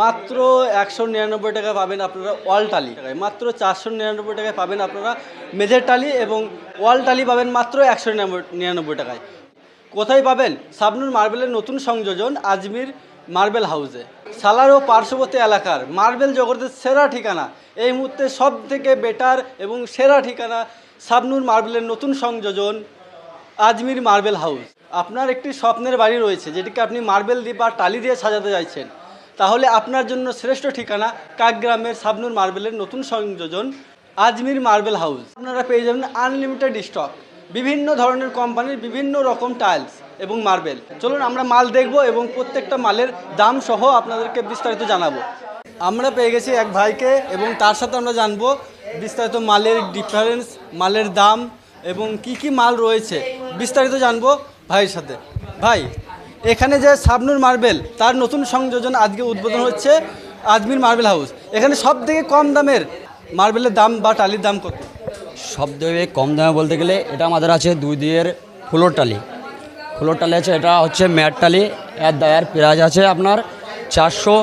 মাত্র একশো নিরানব্বই টাকা পাবেন আপনারা ওয়াল টালি। মাত্র চারশো নিরানব্বই টাকায় পাবেন আপনারা মেজের টালি এবং ওয়াল টালি পাবেন মাত্র একশো নিরানব্বই টাকায়। কোথায় পাবেন? সাবনুর মার্বেলের নতুন সংযোজন, আজমির মার্বেল হাউসে। সালার ও পার্শ্ববর্তী এলাকার মার্বেল জগতের সেরা ঠিকানা। এই মুহূর্তে সব থেকে বেটার এবং সেরা ঠিকানা সাবনুর মার্বেলের নতুন সংযোজন, আজমির মার্বেল হাউস। আপনার একটি স্বপ্নের বাড়ি রয়েছে, যেটিকে আপনি মার্বেল দিয়ে বা টালি দিয়ে সাজাতে চাইছেন। তাহলে আপনার জন্য শ্রেষ্ঠ ঠিকানা কাকগ্রামের সাবনুর মার্বেলের নতুন সংযোজন আজমির মার্বেল হাউস। আপনারা পেয়ে যাবেন আনলিমিটেড স্টক, বিভিন্ন ধরনের কোম্পানির বিভিন্ন রকম টাইলস এবং মার্বেল। চলুন আমরা মাল দেখব এবং প্রত্যেকটা মালের দাম সহ আপনাদেরকে বিস্তারিত জানাব। আমরা পেয়ে গেছি এক ভাইকে এবং তার সাথে আমরা জানব বিস্তারিত মালের ডিফারেন্স মালের দাম এবং কি কি মাল রয়েছে। বিস্তারিত জানব ভাইয়ের সাথে। ভাই এখানে যে সাবনুর মার্বেল তার নতুন সংযোজন আজকে উদ্বোধন হচ্ছে আজমির মার্বেল হাউস। এখানে সব থেকে কম দামের মার্বেলের দাম বা টালির দাম কত? সব থেকে কম দামে বলতে গেলে এটা আমাদের আছে দুই দিয়ের ফ্লোর টালি। ফ্লোর টালি আছে এটা হচ্ছে ম্যাট টালি এর দায়ের প্রাইস আছে আপনার চারশো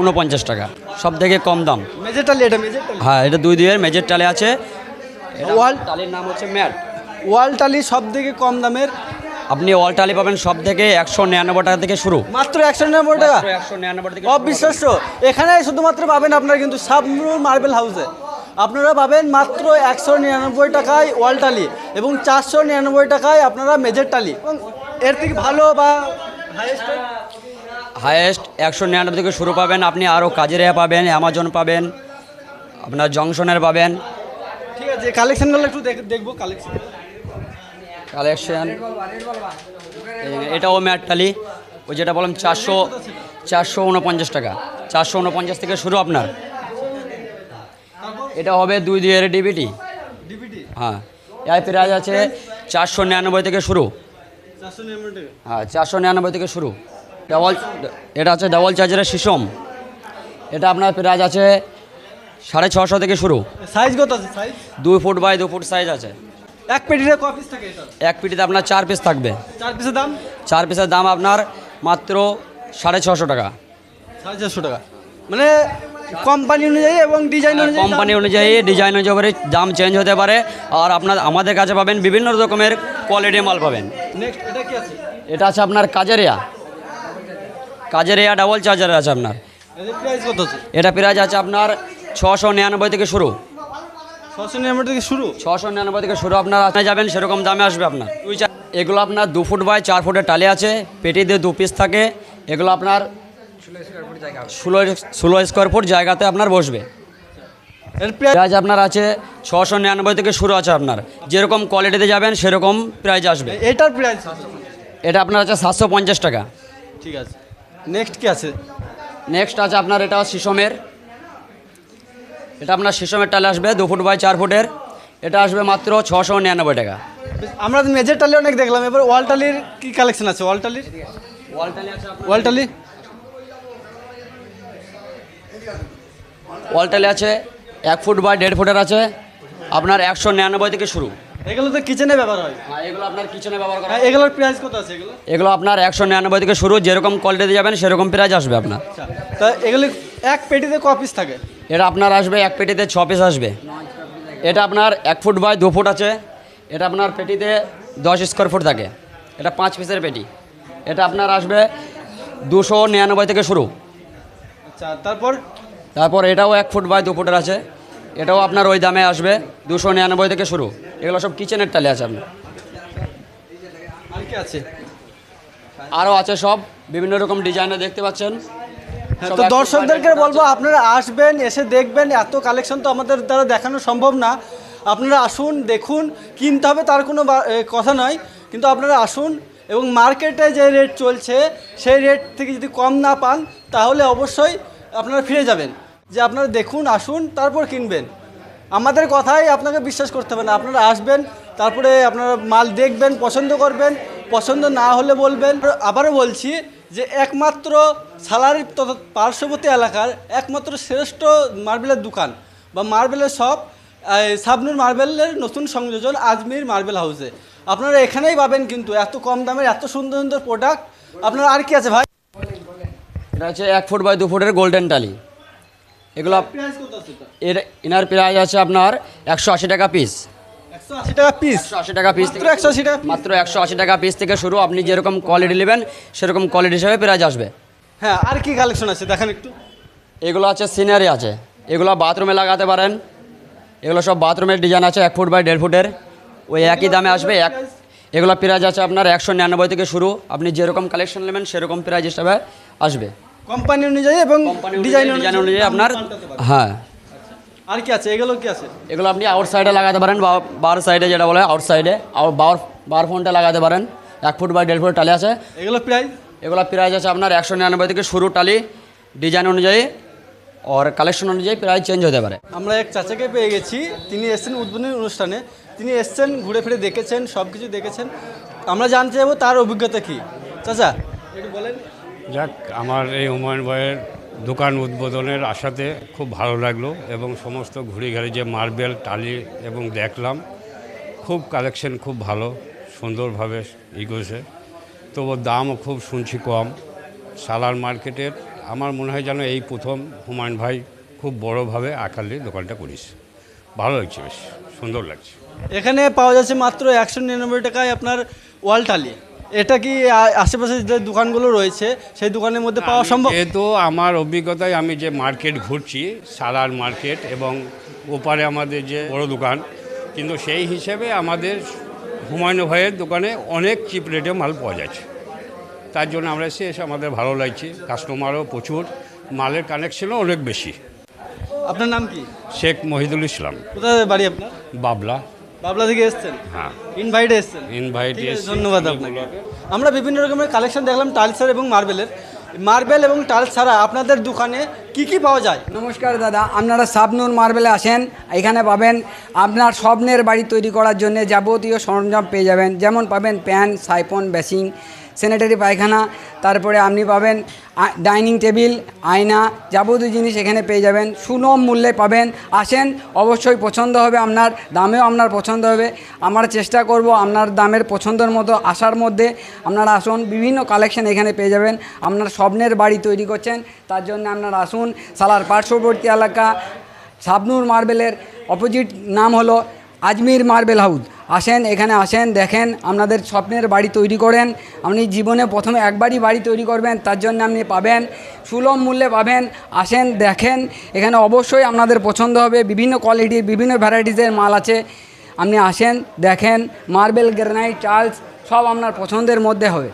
উনপঞ্চাশ টাকা। সব থেকে কম দাম। মেজর টালি এটা মেজর হ্যাঁ এটা দুই দিয়ের মেজের টালি আছে। ওয়াল টালির নাম হচ্ছে ম্যাট। ওয়াল টালি সব থেকে কম দামের আপনি ওয়াল টালি পাবেন সব থেকে একশো নিরানব্বই টাকা থেকে শুরু। মাত্র একশো নিরানব্বই টাকা? একশো নিরানব্বই অবিশ্বাস্য। এখানে শুধুমাত্র পাবেন আপনারা কিন্তু সাবনুর মার্বেল হাউসে। আপনারা পাবেন মাত্র একশো নিরানব্বই টাকায় ওয়াল টালি এবং চারশো নিরানব্বই টাকায় আপনারা মেজর টালি এর থেকে ভালো বা এর- হায়েস্ট একশো নিরানব্বই থেকে শুরু পাবেন। আপনি আরও কাজের পাবেন অ্যামাজন পাবেন আপনার জংশনের পাবেন। ঠিক আছে কালেকশনগুলো একটু দেখ- দেখব কালেকশন কালেকশন। এটাও ম্যাট টালি ওই যেটা বললাম চারশো চারশো উনপঞ্চাশ টাকা। চারশো উনপঞ্চাশ থেকে শুরু আপনার। এটা হবে দুই দুইয়ের ডিবিটি। হ্যাঁ। এর প্রাইস আছে চারশো নিরানব্বই থেকে শুরু। হ্যাঁ চারশো নিরানব্বই থেকে শুরু। ডাবল এটা আছে ডাবল চার্জারের শিশম এটা আপনার প্রাইস আছে সাড়ে ছশো থেকে শুরু। সাইজ কত আছে? সাইজ? দুই ফুট বাই দু ফুট সাইজ আছে। এক পেটিতে ক পিস থাকে এটা? এক পিটিতে আপনার চার পিস থাকবে। চার পিসের দাম? চার পিসের দাম আপনার মাত্র সাড়ে ছশো টাকা। সাড়ে চারশো টাকা। মানে কোম্পানি অনুযায়ী এবং ডিজাইন অনুযায়ী কোম্পানি অনুযায়ী ডিজাইন অনুযায়ী দাম চেঞ্জ হতে পারে। আর আপনার আমাদের কাছে পাবেন বিভিন্ন রকমের কোয়ালিটি মাল পাবেন। নেক্সট এটা কি আছে? এটা আছে আপনার কাজের এয়া কাজের এয়া ডাবল চার্জার আছে আপনার। এদের প্রাইস কত এটা প্রাইস আছে আপনার ছশো নিরানব্বই থেকে শুরু। ছশো নিরানব্বই থেকে শুরু? ছশো নিরানব্বই থেকে শুরু আপনার আপনি যাবেন সেরকম দামে আসবে আপনার। এগুলো আপনার দু ফুট বাই চার ফুটের টালি আছে পেটিতে দু পিস থাকে। এগুলো আপনার ষোলো ষোলো স্কোয়ার ফুট জায়গাতে আপনার বসবে। এর প্রাইস আপনার আছে ছশো নিরানব্বই থেকে শুরু আছে আপনার। যেরকম কোয়ালিটিতে যাবেন সেরকম প্রাইস আসবে। এটার প্রাইস এটা আপনার আছে সাতশো পঞ্চাশ টাকা। ঠিক আছে। নেক্সট কি আছে? নেক্সট আছে আপনার এটা শিশমের। এটা আপনার শিশমের টালে আসবে দু ফুট বাই চার ফুটের। এটা আসবে মাত্র ছশো নিরানব্বই টাকা। আমরা মেজর টালি অনেক দেখলাম এবার ওয়াল টালির কি কালেকশন আছে? ওয়াল টালির? ওয়াল টালি ওয়ালটালে আছে এক ফুট বাই দেড় ফুটের আছে। আপনার একশো নিরানব্বই থেকে শুরু। এগুলো তো কিচেনে ব্যবহার হয়। হ্যাঁ এগুলো আপনার কিচেনে ব্যবহার করা হ্যাঁ এগুলোর প্রাইস কত আছে এগুলো? এগুলো আপনার একশো নিরানব্বই থেকে শুরু যেরকম কোয়ালিটিতে যাবেন সেরকম প্রাইস আসবে আপনার। আচ্ছা তা এগুলো এক পেটিতে ক পিস থাকে? এটা আপনার আসবে এক পেটিতে ছ পিস আসবে। এটা আপনার এক ফুট বাই দু ফুট আছে। এটা আপনার পেটিতে দশ স্কোয়ার ফুট থাকে। এটা পাঁচ পিসের পেটি। এটা আপনার আসবে দুশো নিরানব্বই থেকে শুরু। আচ্ছা তারপর? তারপর এটাও এক ফুট বাই দু ফুটের আছে। এটাও আপনার ওই দামে আসবে দুশো নিরানব্বই থেকে শুরু। এগুলো সব কিচেনের টালে আছে আপনার। আর কি আছে? আরও আছে সব। বিভিন্ন রকম ডিজাইনে দেখতে পাচ্ছেন। তো দর্শকদেরকে বলব আপনারা আসবেন এসে দেখবেন এত কালেকশন তো আমাদের দ্বারা দেখানো সম্ভব না। আপনারা আসুন দেখুন কিনতে হবে তার কোনো কথা নয় কিন্তু আপনারা আসুন এবং মার্কেটে যে রেট চলছে সেই রেট থেকে যদি কম না পান তাহলে অবশ্যই আপনারা ফিরে যাবেন। যে আপনারা দেখুন আসুন তারপর কিনবেন। আমাদের কথাই আপনাকে বিশ্বাস করতে হবে না আপনারা আসবেন তারপরে আপনারা মাল দেখবেন পছন্দ করবেন পছন্দ না হলে বলবেন। আবারও বলছি যে একমাত্র সালারি তথা পার্শ্ববর্তী এলাকার একমাত্র শ্রেষ্ঠ মার্বেলের দোকান বা মার্বেলের শপ সাবনুর মার্বেলের নতুন সংযোজন আজমির মার্বেল হাউসে। আপনারা এখানেই পাবেন কিন্তু এত কম দামের এত সুন্দর সুন্দর প্রোডাক্ট আপনারা আর কি আছে ভাই? এটা হচ্ছে এক ফুট বাই দু ফুটের গোল্ডেন টালি এগুলো এর ইনার প্রাইস আছে আপনার একশো আশি টাকা পিস টাকা পিস একশো আশি টাকা পিস মাত্র একশো আশি টাকা মাত্র পিস থেকে শুরু। আপনি যেরকম কোয়ালিটি নেবেন সেরকম কোয়ালিটি হিসাবে প্রাইস আসবে। হ্যাঁ আর কি কালেকশন আছে? দেখেন একটু। এগুলো আছে সিনারি আছে। এগুলো বাথরুমে লাগাতে পারেন। এগুলো সব বাথরুমের ডিজাইন আছে এক ফুট বাই দেড় ফুটের। ওই একই দামে আসবে। এক এগুলো প্রাইস আছে আপনার একশো নিরানব্বই থেকে শুরু। আপনি যেরকম কালেকশন নেবেন সেরকম প্রাইস হিসাবে আসবে। কোম্পানি অনুযায়ী এবং ডিজাইন অনুযায়ী আপনার হ্যাঁ। আর কি আছে? এগুলো কি আছে? এগুলো আপনি আউট সাইডে লাগাতে পারেন বা বার সাইডে যেটা বলে আউট সাইডে বার বার ফোনটা লাগাতে পারেন। এক ফুট বাই দেড় ফুট টালি আছে। এগুলো প্রাইস এগুলো প্রাইস আছে আপনার একশো নিরানব্বই থেকে শুরু টালি ডিজাইন অনুযায়ী আর কালেকশন অনুযায়ী প্রাইস চেঞ্জ হতে পারে। আমরা এক চাচাকে পেয়ে গেছি। তিনি এসছেন উদ্বোধনী অনুষ্ঠানে। তিনি এসেছেন ঘুরে ফিরে দেখেছেন সব কিছু দেখেছেন। আমরা জানতে চাইব তার অভিজ্ঞতা কি? চাচা একটু বলেন। যাক আমার এই হুমায়ুন ভাইয়ের দোকান উদ্বোধনের আশাতে খুব ভালো লাগল এবং সমস্ত ঘাড়ি যে মার্বেল টালি এবং দেখলাম, খুব কালেকশন খুব ভালো, সুন্দরভাবে ইগোছে তবু দামও খুব শুনছি কম। সালার মার্কেটের আমার মনে হয় যেন এই প্রথম হুমায়ুন ভাই খুব বড়োভাবে আকালে দোকানটা করিস ভালো লাগছে বেশ, সুন্দর লাগছে। এখানে পাওয়া যাচ্ছে মাত্র একশো নিরানব্বই টাকায় আপনার ওয়াল টালি। এটা কি আশেপাশে যে দোকানগুলো রয়েছে সেই দোকানের মধ্যে পাওয়া সম্ভব? এ তো আমার অভিজ্ঞতায় আমি যে মার্কেট ঘুরছি সালার মার্কেট এবং ওপারে আমাদের যে বড় দোকান কিন্তু সেই হিসেবে আমাদের হুমায়ুন ভাইয়ের দোকানে অনেক চিপ রেটে মাল পাওয়া যাচ্ছে। তার জন্য আমরা এসে এসে আমাদের ভালো লাগছে। কাস্টমারও প্রচুর মালের কানেকশনও অনেক বেশি। আপনার নাম কি? শেখ মহিদুল ইসলাম। কোথায় বাড়ি আপনার? বাবলা। বাবলা থেকে এসেছেন? হ্যাঁ। ইনভাইটে এসেছেন? ইনভাইট ঠিক ধন্যবাদ আপনাকে। আমরা বিভিন্ন রকমের কালেকশন দেখলাম টাইলসের এবং মার্বেলের মার্বেল এবং টাইলস ছাড়া আপনাদের দোকানে কি কি পাওয়া যায়? নমস্কার দাদা আপনারা সাবনুর মার্বেলে আসেন এখানে পাবেন আপনার স্বপ্নের বাড়ি তৈরি করার জন্য যাবতীয় সরঞ্জাম পেয়ে যাবেন। যেমন পাবেন প্যান সাইফন বেসিং স্যানিটারি পায়খানা, তারপরে আপনি পাবেন ডাইনিং টেবিল আয়না, যাবতীয় জিনিস এখানে পেয়ে যাবেন। সুলভ মূল্যে পাবেন। আসেন, অবশ্যই পছন্দ হবে আপনার, দামেও আপনার পছন্দ হবে। আমরা চেষ্টা করব আপনার দামের পছন্দের মতো আসার মধ্যে। আপনারা আসুন, বিভিন্ন কালেকশন এখানে পেয়ে যাবেন। আপনার স্বপ্নের বাড়ি তৈরি করছেন, তার জন্য আপনারা আসুন। সালার পার্শ্ববর্তী এলাকা সাবনুর মার্বেলের অপোজিট নাম হলো আজমির মার্বেল হাউস। আসেন, এখানে আসেন, দেখেন, আপনাদের স্বপ্নের বাড়ি তৈরি করেন, আপনি জীবনে প্রথমে একবারই বাড়ি তৈরি করবেন, তার জন্য আপনি পাবেন, সুলভ মূল্যে পাবেন, আসেন, দেখেন, এখানে অবশ্যই আপনাদের পছন্দ হবে, বিভিন্ন কোয়ালিটির বিভিন্ন ভ্যারাইটিসের মাল আছে, আপনি আসেন, দেখেন মার্বেল গ্রেনাইট চার্লস সব আপনার পছন্দের মধ্যে হবে।